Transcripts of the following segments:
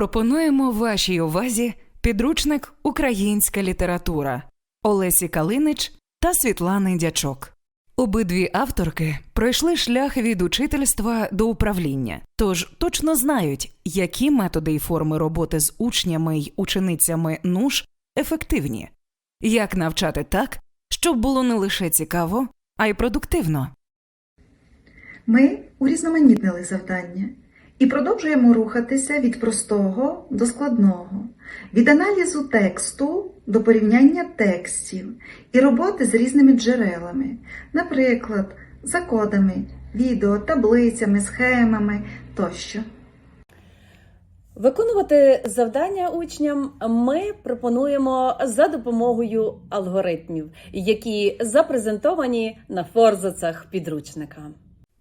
Пропонуємо вашій увазі підручник Українська література Олесі Калинич та Світлани Дячок. Обидві авторки пройшли шлях від учительства до управління, тож точно знають, які методи і форми роботи з учнями й ученицями НУШ ефективні, як навчати так, щоб було не лише цікаво, а й продуктивно. Ми урізноманітнили завдання і продовжуємо рухатися від простого до складного, від аналізу тексту до порівняння текстів і роботи з різними джерелами, наприклад, за кодами, відео, таблицями, схемами тощо. Виконувати завдання учням ми пропонуємо за допомогою алгоритмів, які запрезентовані на форзацах підручника.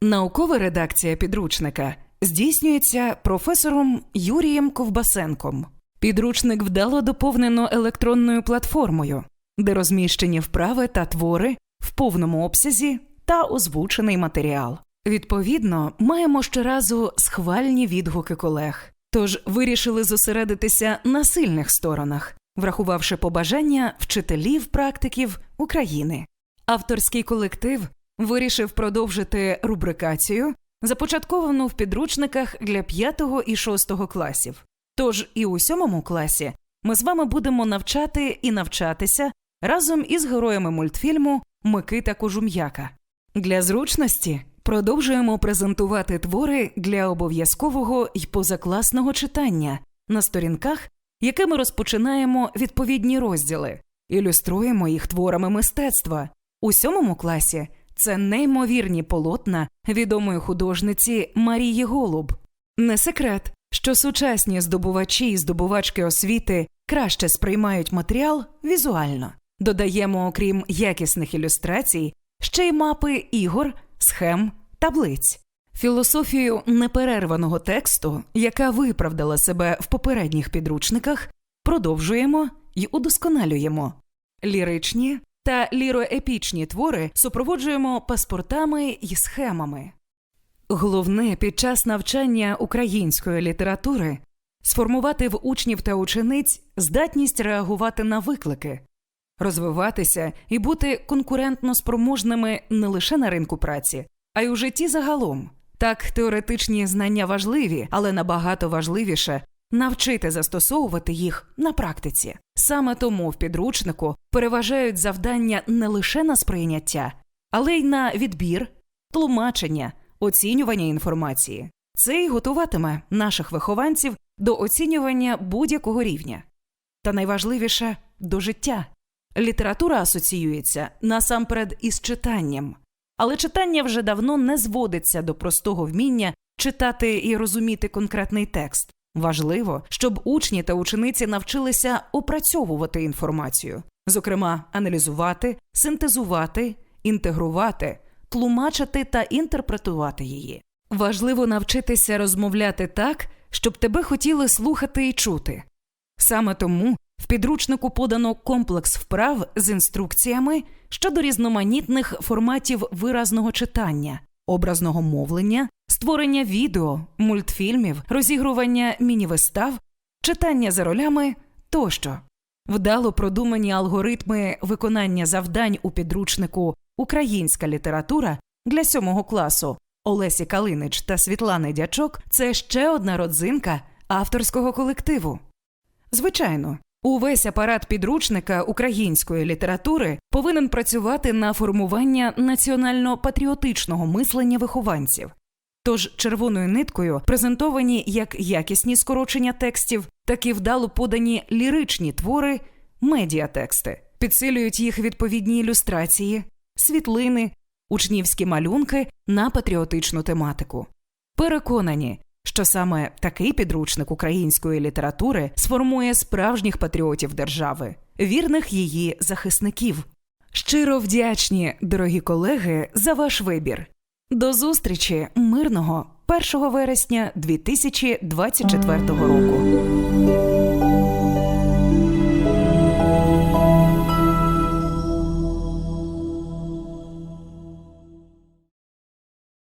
Наукова редакція підручника здійснюється професором Юрієм Ковбасенком. Підручник вдало доповнено електронною платформою, де розміщені вправи та твори в повному обсязі та озвучений матеріал. Відповідно, маємо щоразу схвальні відгуки колег. Тож вирішили зосередитися на сильних сторонах, врахувавши побажання вчителів практиків України. Авторський колектив вирішив продовжити рубрикацію, започатковану в підручниках для 5 і 6 класів. Тож і у 7 класі ми з вами будемо навчати і навчатися разом із героями мультфільму Микита Кожум'яка. Для зручності продовжуємо презентувати твори для обов'язкового й позакласного читання на сторінках, якими розпочинаємо відповідні розділи, ілюструємо їх творами мистецтва. У сьомому класі це неймовірні полотна відомої художниці Марії Голуб. Не секрет, що сучасні здобувачі і здобувачки освіти краще сприймають матеріал візуально. Додаємо, окрім якісних ілюстрацій, ще й мапи ігор, схем, таблиць. Філософію неперерваного тексту, яка виправдала себе в попередніх підручниках, продовжуємо й удосконалюємо. Ліричні та ліроепічні твори супроводжуємо паспортами й схемами. Головне під час навчання української літератури сформувати в учнів та учениць здатність реагувати на виклики, розвиватися і бути конкурентно спроможними не лише на ринку праці, а й у житті загалом. Так, теоретичні знання важливі, але набагато важливіше навчити застосовувати їх на практиці. Саме тому в підручнику переважають завдання не лише на сприйняття, але й на відбір, тлумачення, оцінювання інформації. Це й готуватиме наших вихованців до оцінювання будь-якого рівня. Та найважливіше до життя. Література асоціюється насамперед із читанням, але читання вже давно не зводиться до простого вміння читати і розуміти конкретний текст. Важливо, щоб учні та учениці навчилися опрацьовувати інформацію, зокрема, аналізувати, синтезувати, інтегрувати, тлумачити та інтерпретувати її. Важливо навчитися розмовляти так, щоб тебе хотіли слухати і чути. Саме тому в підручнику подано комплекс вправ з інструкціями щодо різноманітних форматів виразного читання, образного мовлення, створення відео, мультфільмів, розігрування міні-вистав, читання за ролями тощо. Вдало продумані алгоритми виконання завдань у підручнику Українська література для сьомого класу Олесі Калинич та Світлани Дячок це ще одна родзинка авторського колективу. Звичайно, увесь апарат підручника української літератури повинен працювати на формування національно-патріотичного мислення вихованців. Тож червоною ниткою презентовані як якісні скорочення текстів, так і вдало подані ліричні твори, медіатексти, підсилюють їх відповідні ілюстрації, світлини, учнівські малюнки на патріотичну тематику. Переконані, що саме такий підручник української літератури сформує справжніх патріотів держави, вірних її захисників. Щиро вдячні, дорогі колеги, за ваш вибір. До зустрічі мирного 1 вересня 2024 року.